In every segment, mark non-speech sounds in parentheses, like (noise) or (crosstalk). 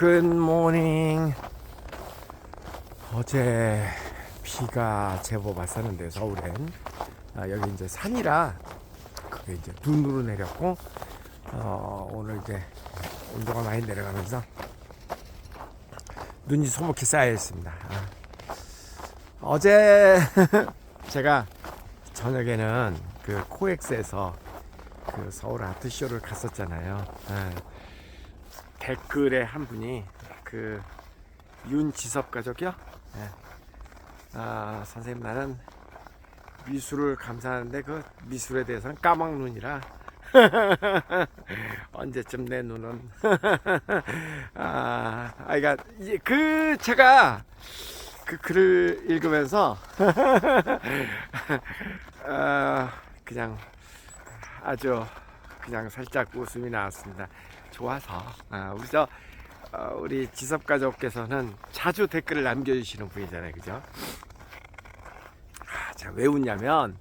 굿모닝 어제 비가 제법 왔었는데 서울엔 아, 여기 이제 산이라 그게 이제 눈으로 내렸고 어, 오늘 이제 온도가 많이 내려가면서 눈이 소목히 쌓여 있습니다. 아. 어제 (laughs) 제가 저녁에는 그 코엑스에서 그 서울 아트쇼를 갔었잖아요. 아. 댓글에 한 분이 그 윤지섭 가족이요. 예. 아 선생님 나는 미술을 감상하는데 그 미술에 대해서는 까막눈이라 (laughs) 언제쯤 내 눈은 (laughs) 아, 아 그러니까 그 제가 그 글을 읽으면서 (laughs) 아, 그냥 아주 그냥 살짝 웃음이 나왔습니다. 좋아서 아, 우리 저 어, 우리 지섭 가족께서는 자주 댓글을 남겨주시는 분이잖아요, 그죠? 아, 자, 왜 웃냐면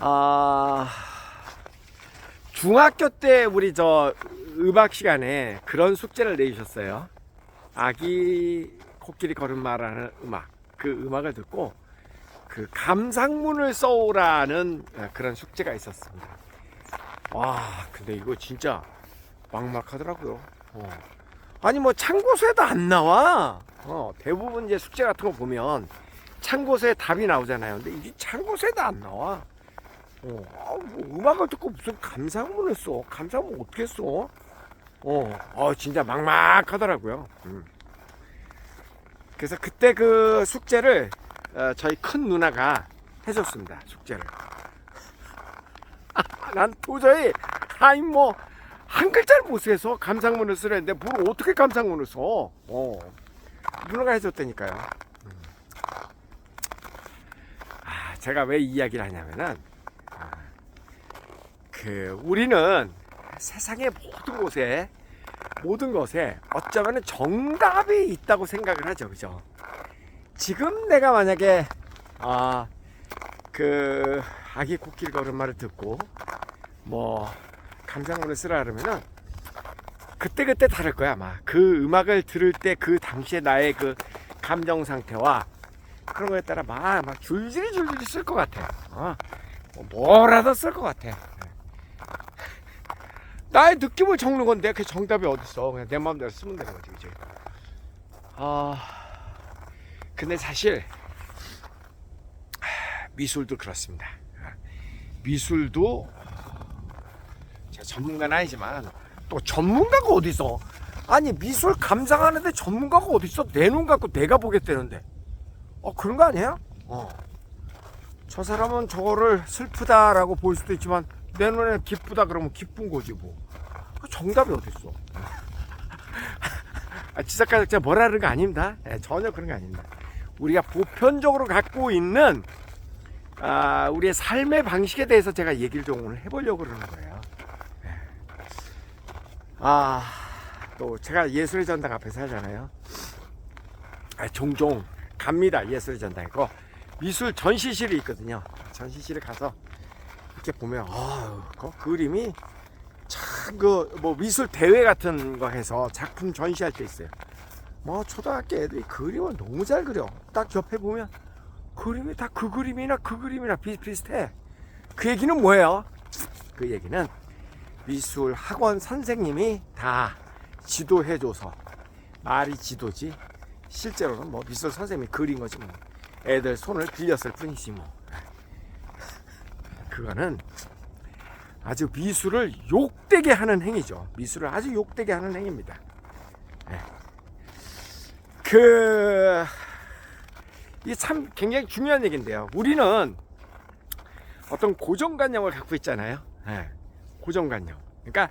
아 중학교 때 우리 저 음악 시간에 그런 숙제를 내주셨어요. 아기 코끼리 걸음마라는 음악 그 음악을 듣고 그 감상문을 써오라는 아, 그런 숙제가 있었습니다. 와, 근데 이거 진짜 막막하더라고요. 어. 아니 뭐 참고서에도 안 나와. 어, 대부분 이제 숙제 같은 거 보면 참고서에 답이 나오잖아요. 근데 이게 참고서에도 안 나와. 어, 아, 뭐 음악을 듣고 무슨 감상문을 써? 감상문 어떻게 써? 어, 어 진짜 막막하더라고요. 음. 그래서 그때 그 숙제를 어, 저희 큰 누나가 해줬습니다. 숙제를. (laughs) 난 도저히 아니 뭐 한 글자를 못 써서 감상문을 쓰려는데 뭘 어떻게 감상문을 써? 어. 누나가 해줬다니까요. 음. 아, 제가 왜이 이야기를 하냐면은 아, 그 우리는 세상의 모든 곳에 모든 것에 어쩌면 정답이 있다고 생각을 하죠, 그죠? 지금 내가 만약에 아그 아기 코끼리 걸음마를 듣고 뭐 감상문을 쓰라 그러면은 그때 그때 다를 거야 아마. 그 음악을 들을 때 그 당시에 나의 그 감정 상태와 그런 거에 따라 막, 막 줄줄이 줄줄이 쓸 것 같아. 어? 뭐 뭐라도 쓸 것 같아. 나의 느낌을 적는 건데 그 정답이 어딨어? 그냥 내 마음대로 쓰면 되는 거지 그지 아 근데 사실 미술도 그렇습니다. 미술도 제가 전문가는 아니지만 또 전문가가 어디 있어? 아니 미술 감상하는데 전문가가 어디 있어? 내 눈 갖고 내가 보겠다는데. 어 그런 거 아니야? 어. 저 사람은 저거를 슬프다라고 볼 수도 있지만 내 눈에 기쁘다 그러면 기쁜 거지 뭐. 그 정답이 어디 있어? (laughs) 아, 지작가 제가 뭐라는 거 아닙니다. 예, 전혀 그런 거 아닙니다. 우리가 보편적으로 갖고 있는 아, 우리의 삶의 방식에 대해서 제가 얘기를 좀 오늘 해보려고 그러는 거예요. 예. 아, 또 제가 예술의 전당 앞에서 하잖아요. 아, 종종 갑니다. 예술의 전당이고 미술 전시실이 있거든요. 전시실에 가서 이렇게 보면 아, 그 그림이 참 그 뭐 미술 대회 같은 거 해서 작품 전시할 때 있어요. 뭐 초등학교 애들이 그림을 너무 잘 그려. 딱 옆에 보면 그림이 다 그 그림이나 그 그림이나 비슷비슷해. 그 얘기는 뭐예요? 그 얘기는 미술 학원 선생님이 다 지도해줘서 말이 지도지 실제로는 뭐 미술 선생님이 그린 거지 뭐 애들 손을 빌렸을 뿐이지 뭐 그거는 아주 미술을 욕되게 하는 행위죠 미술을 아주 욕되게 하는 행위입니다 네. 그 이게 참 굉장히 중요한 얘기인데요. 우리는 어떤 고정관념을 갖고 있잖아요. 예, 고정관념. 그러니까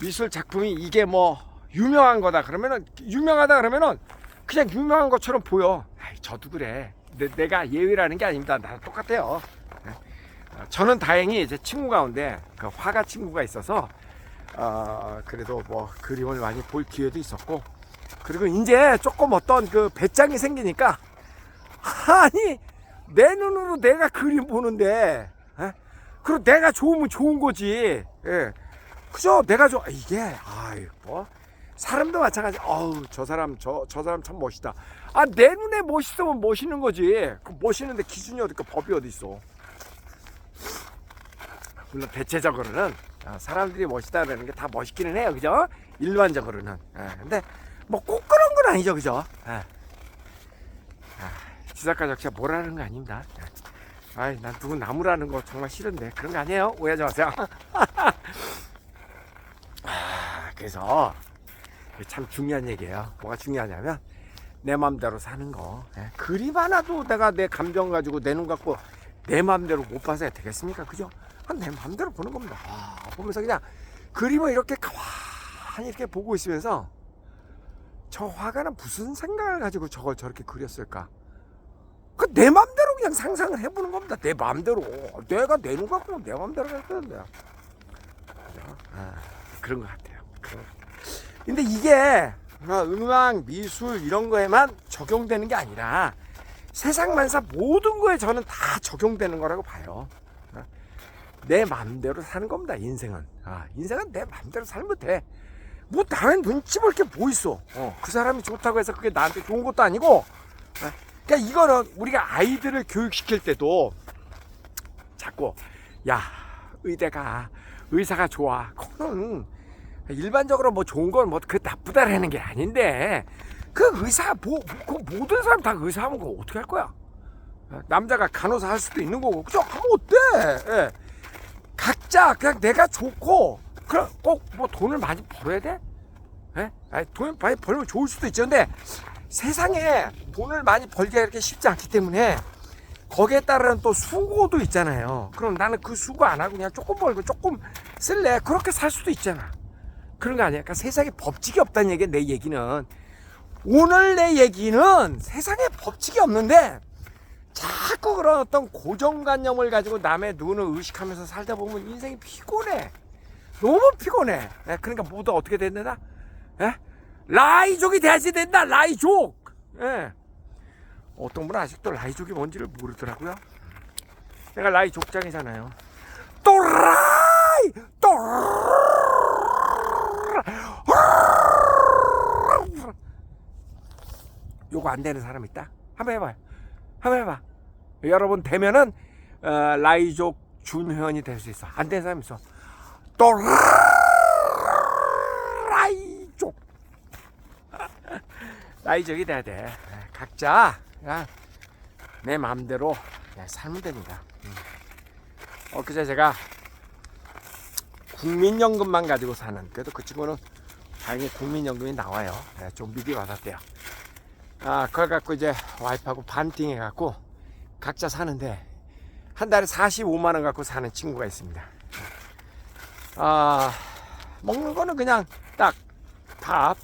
미술 작품이 이게 뭐 유명한 거다 그러면은 유명하다 그러면은 그냥 유명한 것처럼 보여. 아이, 저도 그래. 내, 가 예외라는 게 아닙니다. 나도 똑같아요. 예. 어, 저는 다행히 제 친구 가운데 그 화가 친구가 있어서 어, 그래도 뭐 그림을 많이 볼 기회도 있었고 그리고 이제 조금 어떤 그 배짱이 생기니까 아니 내 눈으로 내가 그림 보는데 에? 그리고 내가 좋으면 좋은 거지 예. 그죠 내가 좋아 이게 아이 뭐 사람도 마찬가지. 어우, 저 사람, 저, 저 사람 참 멋있다. 아, 내 눈에 멋있으면 멋있는 거지. 그 멋있는데 기준이 어디 있고 법이 어디 있어. 물론 대체적으로는 아, 사람들이 멋있다는 게 다 멋있기는 해요. 그죠? 일반적으로는. 예, 근데 뭐 꼭 그런 건 아니죠. 그죠? 예. 아, 지사카 적자 뭐라는 거 아닙니다. 예. 아이, 난 누구 나무라는 거 정말 싫은데 그런 거 아니에요. 오해하지 마세요. (laughs) 아, 그래서 참 중요한 얘기예요. 뭐가 중요하냐면 내 맘대로 사는 거. 예. 그림 하나도 내가 내 감정 가지고 내 눈 갖고 내 맘대로 못 봐서야 되겠습니까? 그죠? 아, 내 맘대로 보는 겁니다. 아, 보면서 그냥 그림을 이렇게 가만히 이렇게 보고 있으면서 저 화가는 무슨 생각을 가지고 저걸 저렇게 그렸을까? 그 내 맘대로 그냥 상상을 해보는 겁니다. 내 맘대로. 내가 내 눈 갖고 내 맘대로 할. 그죠? 아, 그런 것 같아요. 그런 것 같아요. 근데 이게 어, 음악, 미술 이런 거에만 적용되는 게 아니라 세상 만사 모든 거에 저는 다 적용되는 거라고 봐요. 어? 내 마음대로 사는 겁니다. 인생은. 아, 인생은 내 마음대로 살면 돼. 뭐 남의 눈치 볼 게 뭐 있어. 어, 그 사람이 좋다고 해서 그게 나한테 좋은 것도 아니고. 어? 그러니까 이거는 우리가 아이들을 교육시킬 때도 자꾸 야 의대가 의사가 좋아. 그거는 일반적으로 뭐 좋은 건 뭐 그 나쁘다라는 게 아닌데 그 의사 뭐, 그 모든 사람 다 의사하면 그거 어떻게 할 거야? 남자가 간호사 할 수도 있는 거고 그죠? 하면 어때? 예. 각자 그냥 내가 좋고 그럼 꼭 뭐 돈을 많이 벌어야 돼? 예? 아니, 돈 많이 벌면 좋을 수도 있죠. 근데 세상에 돈을 많이 벌기가 이렇게 쉽지 않기 때문에 거기에 따른 또 수고도 있잖아요. 그럼 나는 그 수고 안 하고 그냥 조금 벌고 조금 쓸래. 그렇게 살 수도 있잖아. 그런 거 아니야. 그러니까 세상에 법칙이 없다는 얘기야, 내 얘기는. 오늘 내 얘기는 세상에 법칙이 없는데 자꾸 그런 어떤 고정관념을 가지고 남의 눈을 의식하면서 살다 보면 인생이 피곤해. 너무 피곤해. 예, 그러니까 모두 어떻게 된다? 예? 라이족이 돼야지 된다. 라이족. 예. 어떤 분은 아직도 라이족이 뭔지를 모르더라고요. 내가 라이족장이잖아요. 또 라이! 또라이! 요거 안 되는 사람 있다? 한번 해봐요. 한번 해봐. 여러분 되면은 어, 라이족 준회원이 될 수 있어. 안 되는 사람 있어. 또 라이족. 라이족이 돼야 돼. 각자 그냥 내 마음대로 그냥 살면 됩니다. 음. 엊그제 제가 국민연금만 가지고 사는 그래도 그 친구는 다행히 국민연금이 나와요. 네, 좀 미리 받았대요. 아, 그걸 갖고 이제 와이프하고 반띵 해 갖고 각자 사는데 한 달에 45만 원 갖고 사는 친구가 있습니다. 아, 먹는 거는 그냥 딱 밥,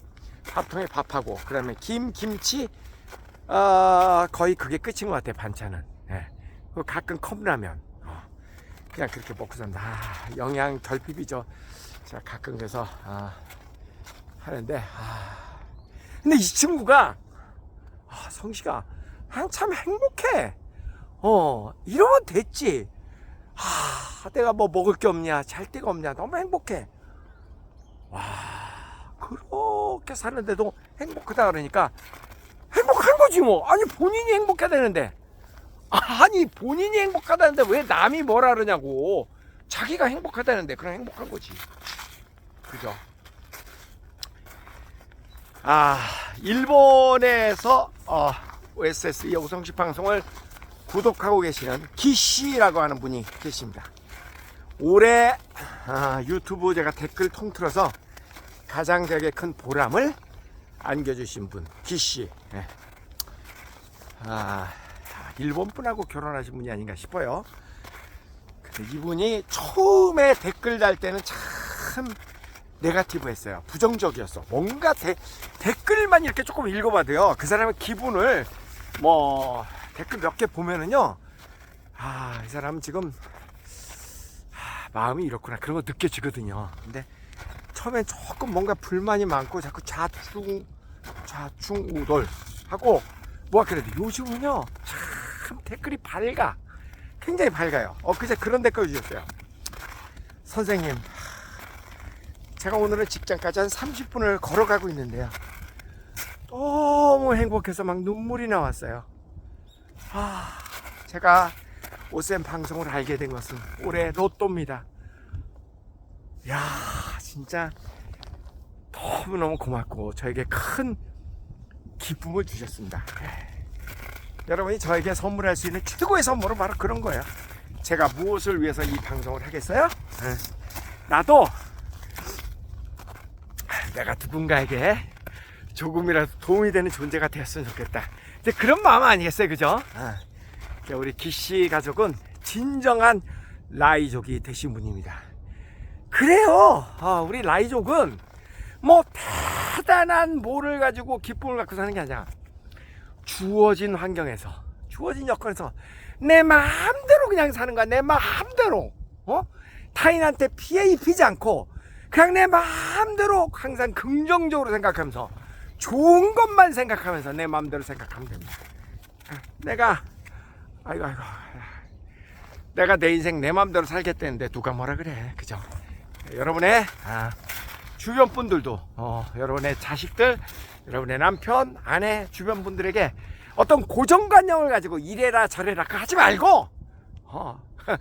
밥통에 밥하고 그다음에 김, 김치, 아, 거의 그게 끝인 것 같아요 반찬은. 예. 그리고 가끔 컵라면. 어, 그냥 그렇게 먹고 산다. 아, 영양 결핍이죠. 제가 가끔 그래서 아, 하는데 아, 근데 이 친구가 아, 성씨가 한참 행복해. 어, 이러면 됐지. 아, 내가 뭐 먹을 게 없냐, 잘 데가 없냐, 너무 행복해. 와, 그렇게 사는데도 행복하다 그러니까 행복한 거지 뭐. 아니, 본인이 행복해야 되는데. 아니, 본인이 행복하다는데 왜 남이 뭐라 그러냐고. 자기가 행복하다는데 그냥 행복한 거지. 그죠? 아, 일본에서 어, OSS 여우성식 방송을 구독하고 계시는 기씨라고 하는 분이 계십니다. 올해 아, 유튜브 제가 댓글 통틀어서 가장 되게 큰 보람을 안겨주신 분, 기씨. 예. 아, 일본 분하고 결혼하신 분이 아닌가 싶어요. 근데 이분이 처음에 댓글 달 때는 참 네가티브 했어요. 부정적이었어. 뭔가 대, 댓글만 이렇게 조금 읽어봐도요. 그 사람의 기분을 뭐 댓글 몇 개 보면은요. 아, 이 사람은 지금 아, 마음이 이렇구나. 그런 거 느껴지거든요. 근데 처음엔 조금 뭔가 불만이 많고 자꾸 좌충, 좌충우돌 하고 뭐가 그래도 요즘은요. 참 댓글이 밝아. 굉장히 밝아요. 어, 그제 그런 댓글 주셨어요. 선생님, 제가 오늘은 직장까지 한 30분을 걸어가고 있는데요. 너무 행복해서 막 눈물이 나왔어요. 아, 제가 오센 방송을 알게 된 것은 올해 로또입니다. 야, 진짜 너무너무 고맙고 저에게 큰 기쁨을 주셨습니다. 예. 여러분이 저에게 선물할 수 있는 최고의 선물은 바로 그런 거예요. 제가 무엇을 위해서 이 방송을 하겠어요? 예. 나도 내가 누군가에게 조금이라도 도움이 되는 존재가 되었으면 좋겠다. 이제 그런 마음 아니겠어요, 그죠? 아, 우리 기씨 가족은 진정한 라이족이 되신 분입니다. 그래요. 아, 우리 라이족은 뭐 대단한 뭐를 가지고 기쁨을 갖고 사는 게 아니라 주어진 환경에서 주어진 여건에서 내 마음대로 그냥 사는 거야. 내 마음대로. 어? 타인한테 피해 입히지 않고 그냥 내 마음대로 항상 긍정적으로 생각하면서 좋은 것만 생각하면서 내 마음대로 생각하면 됩니다. 아, 내가 아이고 아이고 내가 내 인생 내 마음대로 살겠다는데 누가 뭐라 그래 그죠? 여러분의 아, 주변 분들도 어, 여러분의 자식들, 여러분의 남편, 아내, 주변 분들에게 어떤 고정관념을 가지고 이래라 저래라 그거 하지 말고 어, (laughs)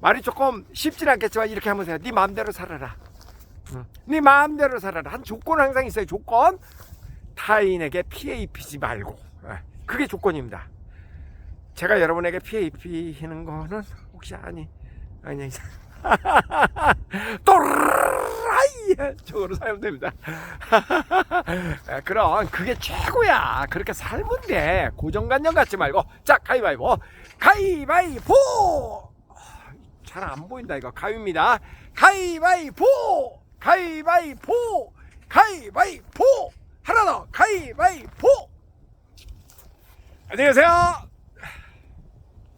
말이 조금 쉽진 않겠지만 이렇게 하면서 해요. 네 마음대로 살아라. 응. 네 마음대로 살아라. 한 조건 항상 있어요. 조건 타인에게 피해 입히지 말고 예, 그게 조건입니다. 제가 여러분에게 피해 입히는 거는 혹시 아니 아니 (laughs) 또라이 쪽으로 사용 됩니다. 아, (laughs) 그럼 그게 최고야. 그렇게 살면 돼. 고정관념 갖지 말고 자 가위바위보 가위바위보 잘 안 보인다 이거 가위입니다. 가위바위보 가위바위보 가위바위보 하나 더 가위바위보 안녕히 계세요.